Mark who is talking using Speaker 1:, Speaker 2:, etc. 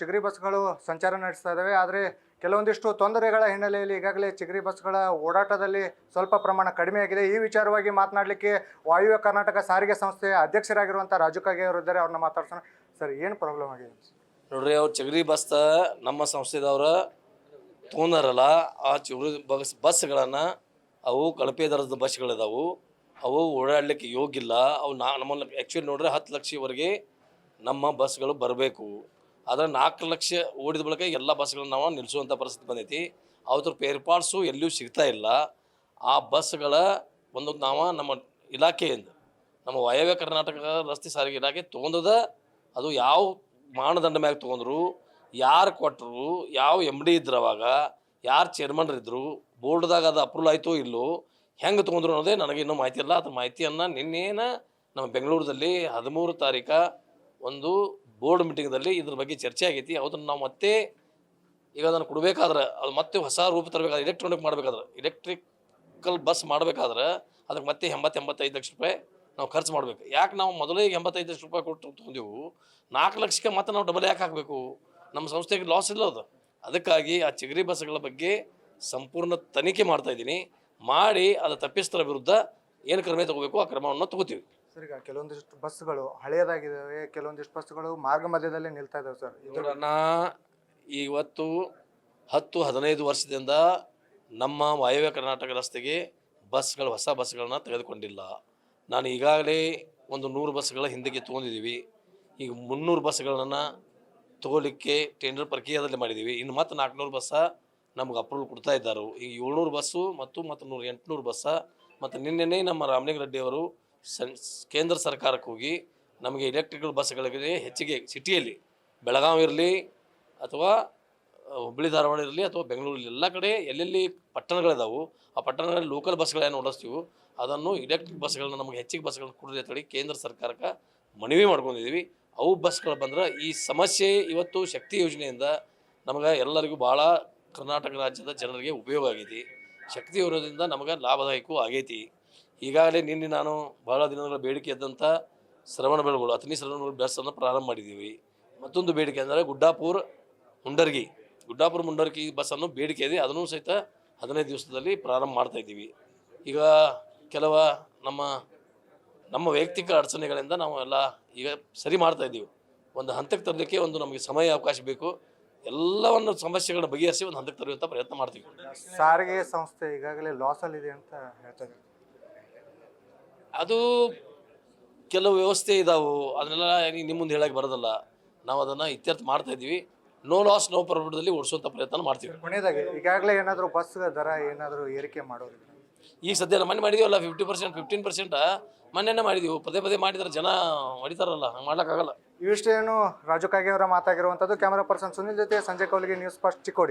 Speaker 1: ಚಿಗರಿ ಬಸ್ಗಳು ಸಂಚಾರ ನಡೆಸ್ತಾ ಇದ್ದಾವೆ ಆದರೆ ಕೆಲವೊಂದಿಷ್ಟು ತೊಂದರೆಗಳ ಹಿನ್ನೆಲೆಯಲ್ಲಿ ಈಗಾಗಲೇ ಚಿಗರಿ ಬಸ್ಗಳ ಓಡಾಟದಲ್ಲಿ ಸ್ವಲ್ಪ ಪ್ರಮಾಣ ಕಡಿಮೆ ಆಗಿದೆ. ಈ ವಿಚಾರವಾಗಿ ಮಾತನಾಡಲಿಕ್ಕೆ ವಾಯುವ್ಯ ಕರ್ನಾಟಕ ಸಾರಿಗೆ ಸಂಸ್ಥೆಯ ಅಧ್ಯಕ್ಷರಾಗಿರುವಂಥ ರಾಜು ಕಾಗೆ ಅವರು ಇದ್ದಾರೆ. ಅವ್ರನ್ನ ಮಾತಾಡ್ಸೋಣ. ಸರ್, ಏನು ಪ್ರಾಬ್ಲಮ್ ಆಗಿದೆ?
Speaker 2: ನೋಡ್ರಿ, ಅವ್ರು ಚಿಗರಿ ಬಸ್ ನಮ್ಮ ಸಂಸ್ಥೆದವ್ರ ತೊಗೊಂಡಾರಲ್ಲ ಆ ಚಿಗರಿ ಬಸ್, ಬಸ್ಗಳನ್ನು ಅವು ಕಳಪೆ ದರದ ಬಸ್ಗಳಿದಾವು. ಅವು ಓಡಾಡಲಿಕ್ಕೆ ಯೋಗ್ಯ ಇಲ್ಲ ಅವು ನಾ, ನಮ್ಮನ್ನು ಆ್ಯಕ್ಚುಲಿ ನೋಡ್ರೆ ಹತ್ತು ಲಕ್ಷವರೆಗೆ ನಮ್ಮ ಬಸ್ಗಳು ಬರಬೇಕು. ಆದರೆ ನಾಲ್ಕು ಲಕ್ಷ ಓಡಿದ ಬಳಿಕ ಎಲ್ಲ ಬಸ್ಗಳನ್ನ ನಾವು ನಿಲ್ಲಿಸುವಂಥ ಪರಿಸ್ಥಿತಿ ಬಂದೈತಿ. ಅವ್ರ ಪೇರ್ ಪಾರ್ಟ್ಸು ಎಲ್ಲಿಯೂ ಸಿಗ್ತಾ ಇಲ್ಲ. ಆ ಬಸ್ಗಳ ಒಂದು ನಾವು ನಮ್ಮ ಇಲಾಖೆಯಿಂದ, ನಮ್ಮ ವಾಯವ್ಯ ಕರ್ನಾಟಕ ರಸ್ತೆ ಸಾರಿಗೆ ಇಲಾಖೆ ತೊಗೊಂಡದ, ಅದು ಯಾವ ಮಾನದಂಡ ಮ್ಯಾಗ ತೊಗೊಂಡ್ರು, ಯಾರು ಕೊಟ್ಟರು ಯಾವ ಎಂ ಡಿ ಇದ್ರು ಅವಾಗ, ಯಾರು ಚೇರ್ಮನ್ರಿದ್ದರು ಬೋರ್ಡ್ದಾಗ ಅದು ಅಪ್ರೂವಲ್ ಆಯಿತೋ ಇಲ್ಲೋ, ಹೆಂಗೆ ತೊಗೊಂಡ್ರು ಅನ್ನೋದೇ ನನಗೆ ಇನ್ನೂ ಮಾಹಿತಿ ಇಲ್ಲ. ಅದ್ರ ಮಾಹಿತಿಯನ್ನು ನಿನ್ನೇನ ನಮ್ಮ ಬೆಂಗಳೂರದಲ್ಲಿ ಹದಿಮೂರು ತಾರೀಕು ಒಂದು ಬೋರ್ಡ್ ಮೀಟಿಂಗ್ದಲ್ಲಿ ಇದ್ರ ಬಗ್ಗೆ ಚರ್ಚೆ ಆಗೈತಿ. ಅದನ್ನು ನಾವು ಮತ್ತೆ ಈಗ ಅದನ್ನು ಕೊಡಬೇಕಾದ್ರೆ, ಅದು ಮತ್ತೆ ಹೊಸ ರೂಪ ತರಬೇಕಾದ್ರೆ ಎಲೆಕ್ಟ್ರಾನಿಕ್ ಮಾಡಬೇಕಾದ್ರೆ ಎಲೆಕ್ಟ್ರಿಕಲ್ ಬಸ್ ಮಾಡಬೇಕಾದ್ರೆ ಅದಕ್ಕೆ ಮತ್ತೆ ಎಂಬತ್ತು ಎಂಬತ್ತೈದು ಲಕ್ಷ ರೂಪಾಯಿ ನಾವು ಖರ್ಚು ಮಾಡಬೇಕು. ಯಾಕೆ ನಾವು ಮೊದಲೇ ಎಂಬತ್ತೈದು ಲಕ್ಷ ರೂಪಾಯಿ ಕೊಟ್ಟು ತೊಗೊಂಡೆವು? ನಾಲ್ಕು ಲಕ್ಷಕ್ಕೆ ಮತ್ತೆ ನಾವು ಡಬಲ್ ಯಾಕೆ ಹಾಕಬೇಕು? ನಮ್ಮ ಸಂಸ್ಥೆಗೆ ಲಾಸ್ ಇಲ್ಲ ಅದು. ಅದಕ್ಕಾಗಿ ಆ ಚಿಗರಿ ಬಸ್ಗಳ ಬಗ್ಗೆ ಸಂಪೂರ್ಣ ತನಿಖೆ ಮಾಡ್ತಾಯಿದ್ದೀನಿ ಮಾಡಿ ಅದು ತಪ್ಪಿಸ್ತರ ವಿರುದ್ಧ ಏನು ಕ್ರಮ ತಗೋಬೇಕು ಆ ಕ್ರಮವನ್ನು ತಗೋತೀವಿ.
Speaker 1: ಸರ್, ಈಗ ಕೆಲವೊಂದಿಷ್ಟು ಬಸ್ಗಳು ಹಳೆಯದಾಗಿದ್ದಾವೆ, ಕೆಲವೊಂದಿಷ್ಟು ಬಸ್ಗಳು ಮಾರ್ಗ ಮಧ್ಯದಲ್ಲೇ ನಿಲ್ತಾ ಇದ್ದಾವೆ ಸರ್. ಇದು
Speaker 2: ನೋಡೋಣ ಇವತ್ತು ಹತ್ತು, ಹದಿನೈದು ವರ್ಷದಿಂದ ನಮ್ಮ ವಾಯುವ್ಯ ಕರ್ನಾಟಕ ರಸ್ತೆಗೆ ಬಸ್ಗಳು ಹೊಸ ಬಸ್ಗಳನ್ನ ತೆಗೆದುಕೊಂಡಿಲ್ಲ. ನಾನು ಈಗಾಗಲೇ ಒಂದು ನೂರು ಬಸ್ಗಳ ಹಿಂದಕ್ಕೆ ತೊಗೊಂಡಿದ್ದೀವಿ. ಈಗ ಮುನ್ನೂರು ಬಸ್ಗಳನ್ನು ತಗೋಲಿಕ್ಕೆ ಟೆಂಡರ್ ಪ್ರಕ್ರಿಯೆದಲ್ಲಿ ಮಾಡಿದ್ದೀವಿ. ಇನ್ನು ಮತ್ತೆ ನಾಲ್ಕುನೂರು ಬಸ್ಸ ನಮ್ಗೆ ಅಪ್ರೂವಲ್ ಕೊಡ್ತಾ ಇದ್ದಾರೆ. ಈಗ ಏಳ್ನೂರು ಬಸ್ಸು ಮತ್ತು ಮತ್ತು ನೂರು ಎಂಟುನೂರು ಬಸ್ಸ. ಮತ್ತು ನಿನ್ನೆನೇ ನಮ್ಮ ರಾಮಲಿಂಗ ರೆಡ್ಡಿ ಅವರು ಸನ್ ಕೇಂದ್ರ ಸರ್ಕಾರಕ್ಕೆ ಹೋಗಿ ನಮಗೆ ಎಲೆಕ್ಟ್ರಿಕಲ್ ಬಸ್ಗಳಿಗೆ ಹೆಚ್ಚಿಗೆ ಸಿಟಿಯಲ್ಲಿ ಬೆಳಗಾವಿ ಇರಲಿ ಅಥವಾ ಹುಬ್ಬಳ್ಳಿ, ಧಾರವಾಡ ಇರಲಿ ಅಥವಾ ಬೆಂಗಳೂರಲ್ಲಿ ಎಲ್ಲ ಕಡೆ ಎಲ್ಲೆಲ್ಲಿ ಪಟ್ಟಣಗಳಿದಾವೆ ಆ ಪಟ್ಟಣಗಳಲ್ಲಿ ಲೋಕಲ್ ಬಸ್ಗಳೇನು ಓಡಿಸ್ತೀವೋ ಅದನ್ನು ಎಲೆಕ್ಟ್ರಿಕ್ ಬಸ್ಗಳನ್ನ ನಮಗೆ ಹೆಚ್ಚಿಗೆ ಬಸ್ಗಳನ್ನ ಕೊಡಲಿ ಅಂತೇಳಿ ಕೇಂದ್ರ ಸರ್ಕಾರಕ್ಕೆ ಮನವಿ ಮಾಡ್ಕೊಂಡಿದ್ದೀವಿ. ಅವು ಬಸ್ಗಳು ಬಂದ್ರೆ ಈ ಸಮಸ್ಯೆ ಇವತ್ತು ಶಕ್ತಿ ಯೋಜನೆಯಿಂದ ನಮಗೆ ಎಲ್ಲರಿಗೂ ಭಾಳ ಕರ್ನಾಟಕ ರಾಜ್ಯದ ಜನರಿಗೆ ಉಪಯೋಗ ಆಗೈತಿ ಶಕ್ತಿ ಯೋಜನೆಯಿಂದ ನಮಗೆ ಲಾಭದಾಯಕವೂ ಆಗೈತಿ. ಈಗಾಗಲೇ ನಿನ್ನೆ ನಾನು ಬಹಳ ದಿನಗಳ ಬೇಡಿಕೆ ಇದ್ದಂಥ ಶ್ರವಣ ಬೆಳಗೊಳು ಅತನಿ ಶ್ರವಣ ಬೆಳಗೊಳ ಬಸ್ಸನ್ನು ಪ್ರಾರಂಭ ಮಾಡಿದ್ದೀವಿ. ಮತ್ತೊಂದು ಬೇಡಿಕೆ ಅಂದರೆ ಗುಡ್ಡಾಪುರ್ ಮುಂಡರ್ಗಿ, ಗುಡ್ಡಾಪುರ ಮುಂಡರ್ಗಿ ಬಸ್ಸನ್ನು ಬೇಡಿಕೆ ಇದೆ. ಅದನ್ನು ಸಹಿತ ಹದಿನೈದು ದಿವಸದಲ್ಲಿ ಪ್ರಾರಂಭ ಮಾಡ್ತಾ ಇದ್ದೀವಿ. ಈಗ ಕೆಲವ ನಮ್ಮ ನಮ್ಮ ವೈಯಕ್ತಿಕ ಅಡಚಣೆಗಳಿಂದ ನಾವು ಎಲ್ಲ ಈಗ ಸರಿ ಮಾಡ್ತಾ ಇದ್ದೀವಿ. ಒಂದು ಹಂತಕ್ಕೆ ತರಲಿಕ್ಕೆ ಒಂದು ನಮಗೆ ಸಮಯ ಅವಕಾಶ ಬೇಕು. ಎಲ್ಲವನ್ನು ಸಮಸ್ಯೆಗಳನ್ನ ಬಗೆಹರಿಸಿ ಒಂದು ಹಂತಕ್ಕೆ ತರುವಂಥ ಪ್ರಯತ್ನ ಮಾಡ್ತೀವಿ.
Speaker 1: ಸಾರಿಗೆ ಸಂಸ್ಥೆ ಈಗಾಗಲೇ ಲಾಸಲ್ಲಿದೆ ಅಂತ ಹೇಳ್ತಾ ಇದ್ದಾರೆ.
Speaker 2: ಅದು ಕೆಲವು ವ್ಯವಸ್ಥೆ ಇದಾವೆ. ಅದನ್ನೆಲ್ಲ ನಿಮ್ಮ ಮುಂದೆ ಹೇಳಕ್ಕೆ ಬರೋದಲ್ಲ. ನಾವು ಅದನ್ನು ಇತ್ಯರ್ಥ ಮಾಡ್ತಾ ಇದ್ದೀವಿ. ನೋ ಲಾಸ್ ನೋ ಪ್ರಾಫಿಟ್ದಲ್ಲಿ ಓಡಿಸುವಂಥ ಪ್ರಯತ್ನ ಮಾಡ್ತೀವಿ.
Speaker 1: ಕೊನೆಯದಾಗಿ ಈಗಾಗಲೇ ಏನಾದರೂ ಬಸ್ ದರ ಏನಾದರೂ ಏರಿಕೆ ಮಾಡೋದು?
Speaker 2: ಈಗ ಸದ್ಯ ಮೊನ್ನೆ ಮಾಡಿದೀವಲ್ಲ ಫಿಫ್ಟಿ ಪರ್ಸೆಂಟ್ ಫಿಫ್ಟೀನ್ ಪರ್ಸೆಂಟ್ ಮೊನ್ನೆನೇ ಮಾಡಿದೀವಿ. ಪದೇ ಪದೇ ಮಾಡಿದ್ರೆ ಜನ ಹೊಡಿತಾರಲ್ಲ ಹಂಗೆ ಮಾಡ್ಲಿಕ್ಕಾಗಲ್ಲ.
Speaker 1: ಇವಿಷ್ಟೇನು ರಾಜು ಕಾಗೆ ಅವರ ಮಾತಾಗಿರುವಂಥದ್ದು ಕ್ಯಾಮರಾ ಪರ್ಸನ್ ಸುನಿಲ್ ಜೊತೆ ಸಂಜಯ್ ಕೌಲಿಗೆ ನ್ಯೂಸ್ ಫಸ್ಟ್ ಚಿಕ್ಕೋಡಿ.